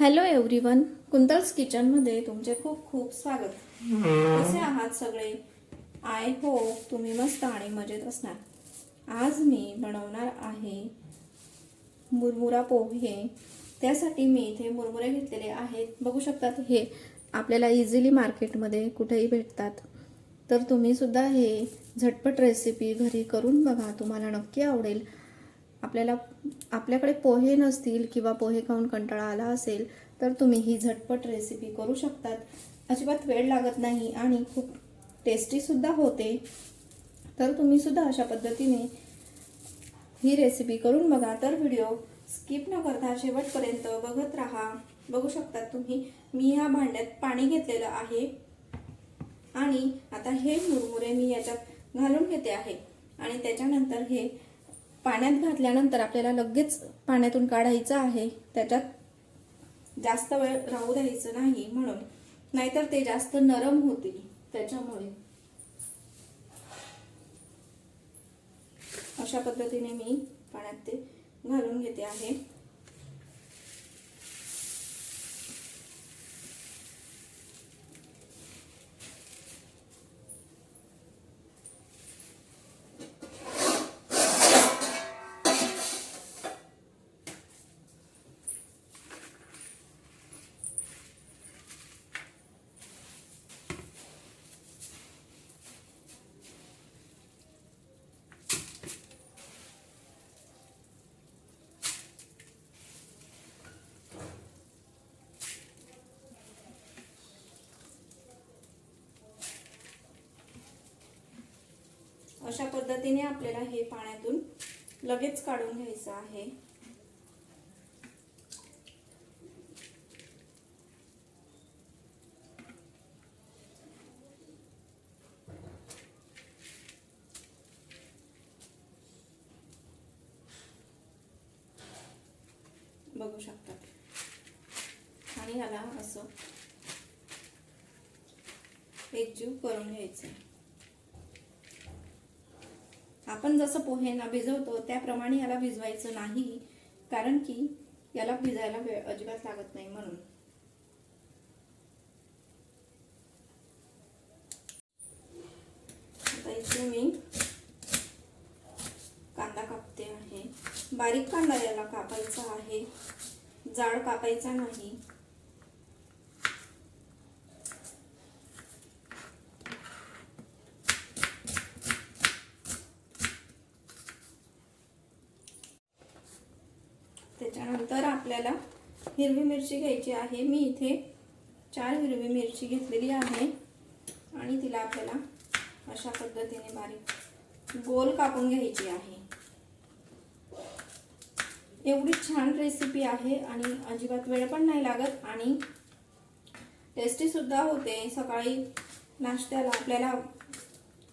Hello everyone कुंतल्स किचनमध्ये तुमचे खूप खूप स्वागत. कसे आहात सगळे? आय होप तुम्ही मस्त आणि मजेत असणार. आज मी बनवणार आहे मुरमुरा पोहे. त्यासाठी मी इथे मुरमुरे घेतलेले आहेत. बघू शकतात हे आपल्याला इझिली मार्केटमध्ये कुठेही भेटतात. तर तुम्ही सुद्धा हे झटपट रेसिपी घरी करून बघा. तुम्हाला नक्की आवडेल. आपल्याला आपल्याकडे पोहे नसतील किंवा पोहे खाऊन कंटाळा आला असेल तर तुम्ही ही झटपट रेसिपी करू शकतात. अजिबात वेळ लागत नाही आणि खूप टेस्टीसुद्धा होते. तर तुम्ही सुद्धा अशा पद्धतीने ही रेसिपी करून बघा. तर व्हिडिओ स्किप न करता शेवटपर्यंत बघत राहा. बघू शकता तुम्ही मी ह्या भांड्यात पाणी घेतलेलं आहे. आणि आता हे मुरमुरे मी याच्यात घालून घेते आहे. आणि त्याच्यानंतर हे पाण्यात घातल्यानंतर आपल्याला लगेच पाण्यातून काढायचं आहे. त्याच्यात जास्त वेळ राहू द्यायचं नाही म्हणून. नाहीतर ते जास्त नरम होतील त्याच्यामुळे. अशा पद्धतीने मी पाण्यात ते घालून घेते आहे. अशा पद्धतीने आपल्याला हे पाण्यातून लगेच काढून घ्यायचं आहे. बघू शकतात आणि ह्याला असं एकजीव करून घ्यायचं आपण जसं पोहेना भिजवतो त्याप्रमाणे याला भिजवायचं नाही कारण की याला भिजायला वेळ अजिबात लागत नाही म्हणून. आता इथे मी कांदा कापते आहे. बारीक कांदा याला कापायचा आहे. जाड कापायचा नाही त्याच्यानंतर आपल्याला हिरवी मिरची घ्यायची आहे. मी इथे चार हिरवी मिरची घेतलेली आहे. आणि तिला आपल्याला अशा पद्धतीने बारीक गोल कापून घ्यायची आहे. एवढी छान रेसिपी आहे आणि अजिबात वेळ पण नाही लागत आणि टेस्टी सुद्धा होते. सकाळी नाश्त्याला आपल्याला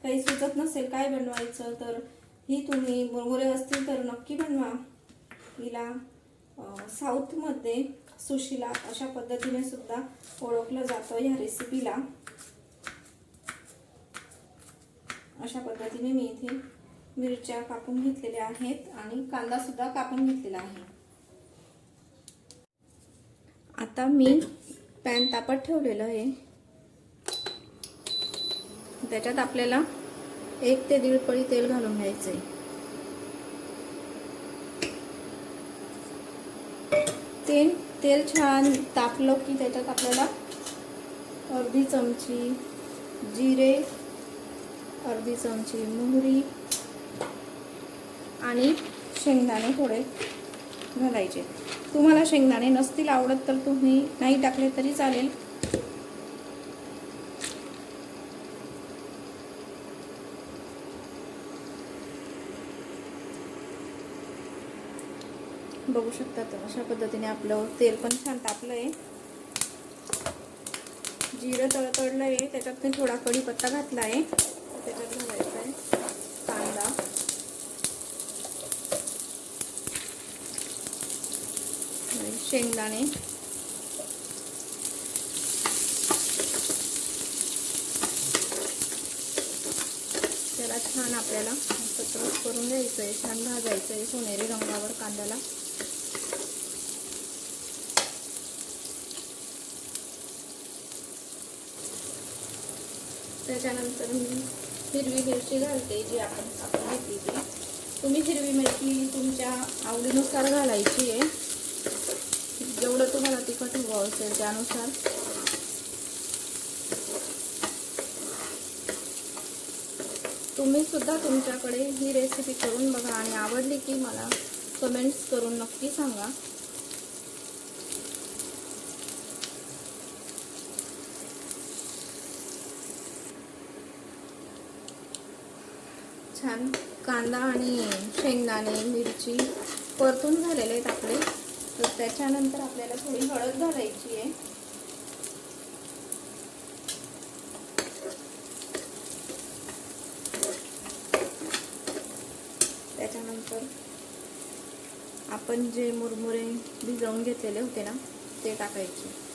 काही सुचत नसेल काय बनवायचं तर ही तुम्ही मुरमुरे असतील तर नक्की बनवा. हिला साऊथमध्ये सुशिला अशा पद्धतीने सुद्धा ओळखलं जातं ह्या रेसिपीला अशा पद्धतीने मी इथे मिरच्या कापून घेतलेल्या आहेत आणि कांदा सुद्धा कापून घेतलेला आहे. आता मी पॅन तापत ठेवलेलं आहे. त्याच्यात आपल्याला एक ते दीड पळी तेल घालून घ्यायचं आहे तेल तेल छान तापलं की त्याच्यात आपल्याला अर्धी चमची जिरे अर्धी चमची मोहरी आणि शेंगदाणे थोडे घालायचे. तुम्हाला शेंगदाणे नसतील आवडत तर तुम्ही नाही टाकले तरी चालेल. बघू शकता तर अशा पद्धतीने आपलं तेल पण छान तापलं आहे जिरं तळतळलं आहे त्याच्यात मी थोडा कढीपत्ता घातला आहे त्याच्यात घालायचा आहे कांदा शेंगदाणे. त्याला छान आपल्याला सत्र करून द्यायचं आहे छान भाजायचं आहे सोनेरी रंगावर कांद्याला. त्याच्यानंतर मी हिरवी मिरची घालते जी आपण आपण घेतली ती. तुम्ही हिरवी मिरची तुमच्या आवडीनुसार घालायची आहे. जेवढं तुम्हाला तिखट हवं असेल त्यानुसार. तुम्ही सुद्धा तुमच्याकडे ही रेसिपी करून बघा आणि आवडली की मला कमेंट्स करून नक्की सांगा. छान कांदा आणि शेंगदाणे मिरची परतून झालेले आहेत आपले. तर त्याच्यानंतर आपल्याला थोडी हळद घालायची आहे. त्याच्यानंतर आपण जे मुरमुरे भिजवून घेतलेले होते ना ते टाकायचे.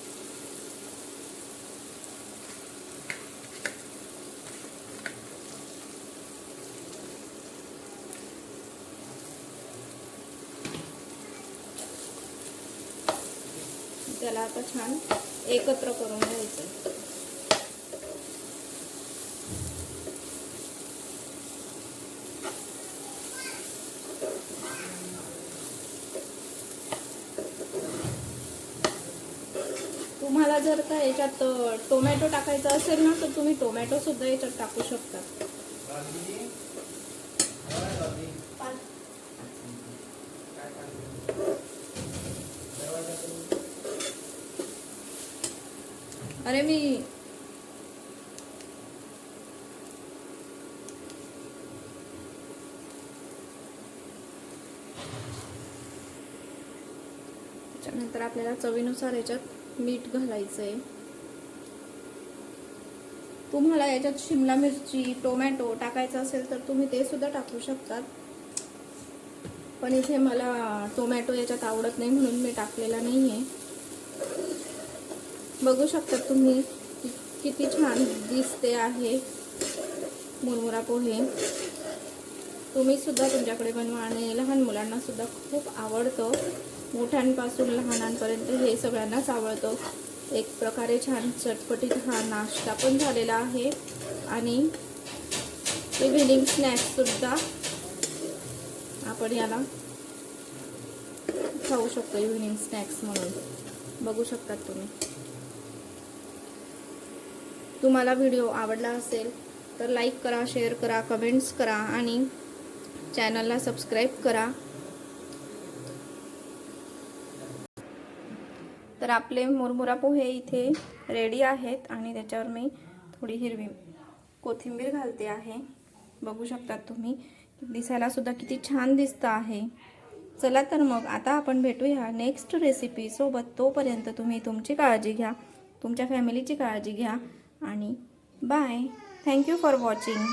त्याला आता छान एकत्र करून घ्यायचं. तुम्हाला जर का याच्यात टोमॅटो टाकायचा असेल ना तर तुम्ही टोमॅटो सुद्धा याच्यात टाकू शकता. अरे मी त्याच्यानंतर आपल्याला चवीनुसार याच्यात मीठ घालायचं आहे तुम्हाला याच्यात शिमला मिरची टोमॅटो टाकायचं असेल तर तुम्ही ते सुद्धा टाकू शकतात. पण इथे मला टोमॅटो याच्यात आवडत नाही म्हणून मी टाकलेला नाही आहे बघू शकता तुम्ही किती छान दिसते आहे मुरमुरा पोहे. तुम्ही सुद्धा तुमच्याकडे बनवा आणि लहान मुलांना सुद्धा खूप आवडतं. मोठ्यांपासून लहानांपर्यंत हे सगळ्यांनाच आवडतं. एक प्रकारे छान चटपटीत हा नाश्ता पण झालेला आहे. आणि इव्हिनिंग स्नॅक्ससुद्धा आपण याला खाऊ शकतो इव्हिनिंग स्नॅक्स म्हणून. बघू शकतात तुम्ही. तुम्हाला व्हिडिओ आवडला असेल तर लाईक करा शेअर करा कमेंट्स करा आणि चॅनलला सबस्क्राईब करा. तर आपले मुरमुरा पोहे इथे रेडी आहेत आणि त्याच्यावर मी थोडी हिरवी कोथिंबीर घालते आहे. बघू शकतात तुम्ही दिसायला सुद्धा किती छान दिसतं आहे. चला तर मग आता आपण भेटूया नेक्स्ट रेसिपी सोबत. तोपर्यंत तुम्ही तुमची काळजी घ्या तुमच्या फॅमिलीची काळजी घ्या. आणि बाय थँक्यू फॉर वॉचिंग